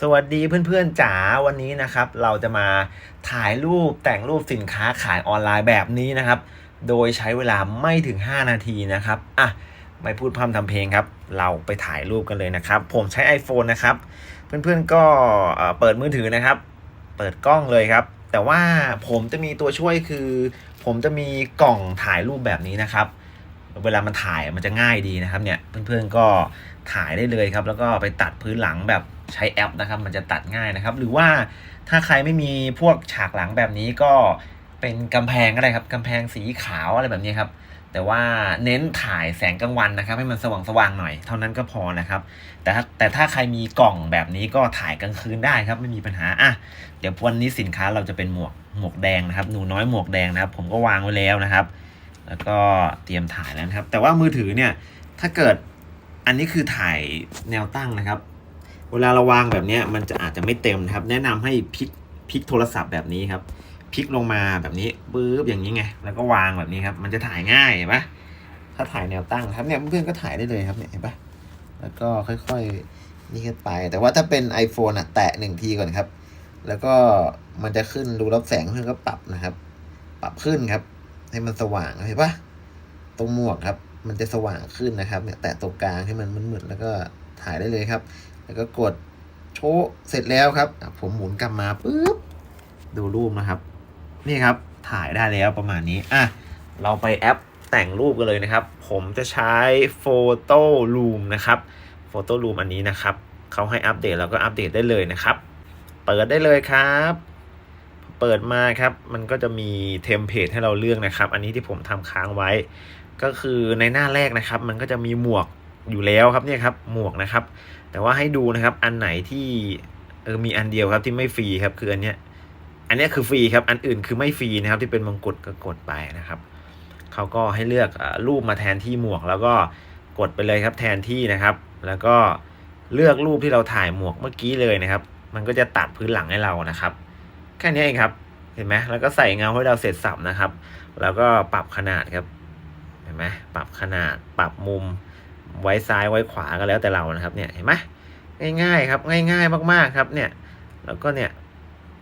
สวัสดีเพื่อนๆจ๋าวันนี้นะครับ เราจะมาถ่ายรูปแต่งรูปสินค้าขายออนไลน์แบบนี้นะครับ โดยใช้เวลาไม่ถึง 5 นาทีนะครับอะไม่พูดพร่ำทำเพลงครับ เราไปถ่ายรูปกันเลยนะครับ ผมใช้ iPhone นะครับ เพื่อนๆก็เอ่อเปิดมือถือนะครับ เปิดกล้องเลยครับ แต่ว่าผมจะมีตัวช่วยคือ ผมจะมีกล่องถ่ายรูปแบบนี้นะครับเวลามันถ่ายมันจะง่ายดีนะครับเนี่ยเพื่อนๆก็ถ่ายได้เลยครับ แล้วก็ไปตัดพื้นหลังแบบ ใช้แอปนะครับ มันจะตัดง่ายนะครับ หรือว่าถ้าใครไม่มีพวกฉากหลังแบบนี้ก็เป็นกำแพงก็ได้ครับกำแพงสีขาวอะไรแบบนี้ครับ แต่ว่าเน้นถ่ายแสงกลางวันนะครับ ให้มันสว่างๆหน่อย เท่านั้นก็พอนะครับ แต่ถ้าแต่ถ้าใครมีกล่องแบบนี้ก็ถ่ายกลางคืนได้ครับ ไม่มีปัญหาอะเดี๋ยววันนี้สินค้าเราจะเป็นหมวกหมวกแดงนะครับ หนูน้อยหมวกแดงนะครับ ผมก็วางไว้แล้วนะครับ แล้วก็เตรียมถ่ายแล้วนะครับ แต่ว่ามือถือเนี่ยถ้าเกิดอันนี้คือถ่ายแนวตั้งนะครับ เวลาเราวางแบบนี้มันจะอาจจะไม่เต็มนะครับ แนะนำให้พลิกพลิกโทรศัพท์แบบนี้ครับพลิกลงมาแบบนี้ปึ๊บอย่างนี้ไง แล้วก็วางแบบนี้ครับ มันจะถ่ายง่ายเห็นปะถ้าถ่ายแนวตั้งครับเนี่ยเพื่อนก็ถ่ายได้เลยครับเนี่ยเห็นปะแล้วก็ค่อยๆนี่ขึ้นไป แต่ว่าถ้าเป็น iPhone อะแตะหนึ่งทีก่อนครับ แล้วก็มันจะขึ้นรูรับแสงเพื่อนก็ปรับนะครับ ปรับขึ้นครับ ให้มันสว่างเห็นปะตรงหมวกครับ มันจะสว่างขึ้นนะครับ เนี่ยแตะตรงกลางให้มันมืดๆแล้วก็ถ่ายได้เลยครับ แล้วก็กดโชว์เสร็จแล้วครับ ผมหมุนกลับมาปุ๊บดูรูปนะครับ นี่ครับถ่ายได้แล้วประมาณนี้อะเราไปแอปแต่งรูปกันเลยนะครับ ผมจะใช้ Photo Room นะครับ Photo Room อันนี้นะครับเขาให้อัปเดตเราก็อัปเดตได้เลยนะครับ เปิดได้เลยครับ เปิดมาครับ มันก็จะมีเทมเพลตให้เราเลือกนะครับ อันนี้ที่ผมทำค้างไว้ ก็คือในหน้าแรกนะครับ มันก็จะมีหมวก อยู่แล้วครับเนี่ยครับหมวกนะครับ แต่ว่าให้ดูนะครับอันไหนที่เออมีอันเดียวครับที่ไม่ฟรีครับคืออันเนี้ยอันนี้คือฟรีครับอันอื่นคือไม่ฟรีนะครับ ที่เป็นมงกุฎก็กดไปนะครับเขาก็ให้เลือกรูปมาแทนที่หมวก แล้วก็กดไปเลยครับแทนที่นะครับ แล้วก็เลือกรูปที่เราถ่ายหมวกเมื่อกี้เลยนะครับ มันก็จะตัดพื้นหลังให้เรานะครับ แค่นี้เองครับเห็นไหมแล้วก็ใส่เงาให้เราเสร็จสับนะครับ แล้วก็ปรับขนาดครับเห็นไหมปรับขนาดปรับมุม ไว้ซ้ายไว้ขวาก็แล้วแต่เรานะครับเนี่ยเห็นไหมง่ายๆครับง่ายๆมากๆครับเนี่ยแล้วก็เนี่ย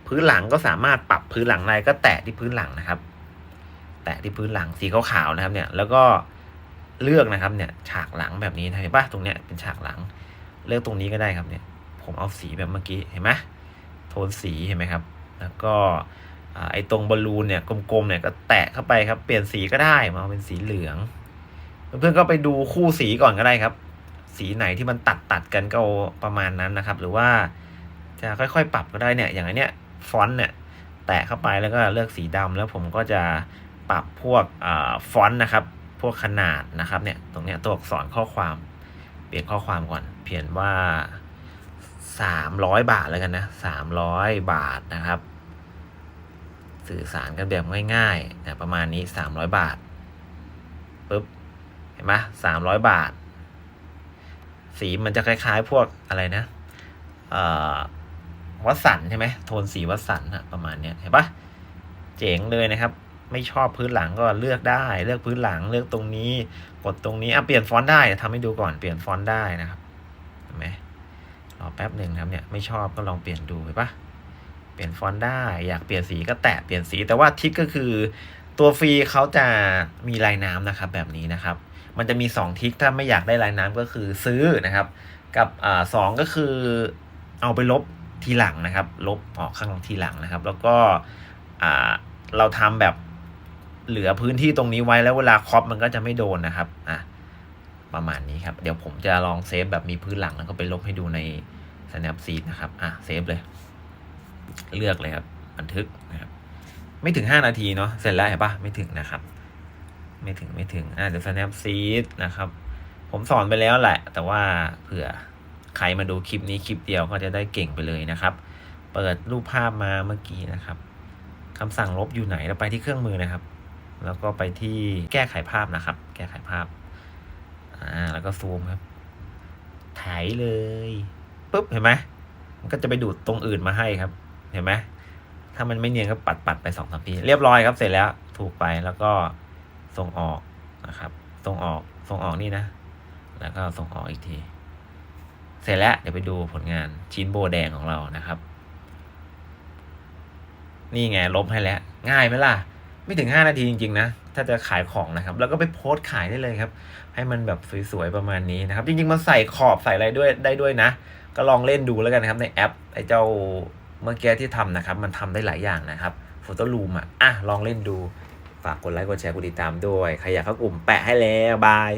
พื้นหลังก็สามารถปรับพื้นหลังได้ก็แตะที่พื้นหลังนะครับ แตะที่พื้นหลังสีขาวๆนะครับเนี่ยแล้วก็เลือกนะครับเนี่ยฉากหลังแบบนี้เห็นปะตรงเนี้ยเป็นฉากหลัง เลือกตรงนี้ก็ได้ครับเนี่ยผมเอาสีแบบเมื่อกี้เห็นไหมโทนสีเห็นไหมครับ แล้วก็ไอ้ตรงบอลลูนเนี่ยกลมๆเนี่ยก็แตะเข้าไปครับ เปลี่ยนสีก็ได้มาเอาเป็นสีเหลือง เพื่อนๆก็ไปดูคู่สีก่อนก็ได้ครับ สีไหนที่มันตัดตัดกันก็ประมาณนั้นนะครับ หรือว่าจะค่อยๆ ปรับก็ได้เนี่ย อย่างเนี้ยฟอนต์เนี่ย แตะเข้าไปแล้วก็เลือกสีดำแล้วผมก็จะปรับพวกฟอนต์นะครับ พวกขนาดนะครับเนี่ยตรงเนี้ยตัวอักษรข้อความ เปลี่ยนข้อความก่อน เปลี่ยนว่าสามร้อยบาทแล้วกันนะสามร้อยบาทนะครับ สื่อสารกันแบบง่ายๆนะประมาณนี้สามร้อยบาทปุ๊บ ห็นไหมสามร้อยบาท สีมันจะคล้ายๆ พวกอะไรนะวัสันใช่ไหมโทนสีวัสันอะประมาณเนี้ยเห็นปะเจ๋งเลยนะครับ ไม่ชอบพื้นหลังก็เลือกได้ เลือกพื้นหลังเลือกตรงนี้ กดตรงนี้อะเปลี่ยนฟอนต์ได้ทำให้ดูก่อนเปลี่ยนฟอนต์ได้นะครับเห็นไหมรอแป๊บหนึ่งนะครับเนี่ยไม่ชอบก็ลองเปลี่ยนดูเห็นปะเปลี่ยนฟอนต์ได้ อยากเปลี่ยนสีก็แตะเปลี่ยนสีแต่ว่าทิกก็คือตัวฟรีเขาจะมีลายน้ำนะครับแบบนี้นะครับ มันจะมี 2 ทิกถ้าไม่อยากได้ลายน้ำก็คือซื้อนะครับ กับอ่าสองก็คือเอาไปลบทีหลังนะครับ ลบออกข้างหลังทีหลังนะครับ แล้วก็อ่าเราทำแบบเหลือพื้นที่ตรงนี้ไว้แล้วเวลาครอปมันก็จะไม่โดนนะครับอะประมาณนี้ครับ เดี๋ยวผมจะลองเซฟแบบมีพื้นหลังแล้วก็ไปลบให้ดูใน Snapseed นะครับอะเซฟเลย เลือกเลยครับ บันทึกนะครับ ไม่ถึง 5 นาทีเนาะเสร็จแล้วเห็นปะไม่ถึงนะครับ ไม่ถึงไม่ถึงอ่าเดี๋ยว Snapseed นะครับ ผมสอนไปแล้วแหละ แต่ว่าเผื่อใครมาดูคลิปนี้คลิปเดียวก็จะได้เก่งไปเลยนะครับ เปิดรูปภาพมาเมื่อกี้นะครับคำสั่งลบอยู่ไหนเราไปที่เครื่องมือนะครับ แล้วก็ไปที่แก้ไขภาพนะครับ แก้ไขภาพอ่าแล้วก็ซูมครับถ่ายเลยปุ๊บเห็นไหมมันก็จะไปดูดตรงอื่นมาให้ครับ เห็นไหมถ้ามันไม่เนียนก็ปัดปัดไปสองสามทีเรียบร้อยครับเสร็จแล้วถูกไปแล้วก็ ส่งออกนะครับ ส่งออก ส่งออกนี่นะ แล้วก็ส่งออกอีกที เสร็จแล้วเดี๋ยวไปดูผลงานชิ้นโบแดงของเรานะครับ นี่ไงลบให้แล้ว ง่ายไหมล่ะ ไม่ถึง 5 นาทีจริง ๆ นะ ถ้าจะขายของนะครับ แล้วก็ไปโพสต์ขายได้เลยครับ ให้มันแบบสวยๆประมาณนี้นะครับ จริงๆ มันใส่ขอบใส่อะไรด้วยได้ด้วยนะ ก็ลองเล่นดูแล้วกันนะครับ ในแอปไอ้เจ้าเมื่อกี้ที่ทำนะครับ มันทำได้หลายอย่างนะครับโฟโต้ลูมอะ อะ ลองเล่นดู ฝากกดไลค์กดแชร์กดติดตามด้วย ใครอยากเข้ากลุ่มแปะให้แล้วบาย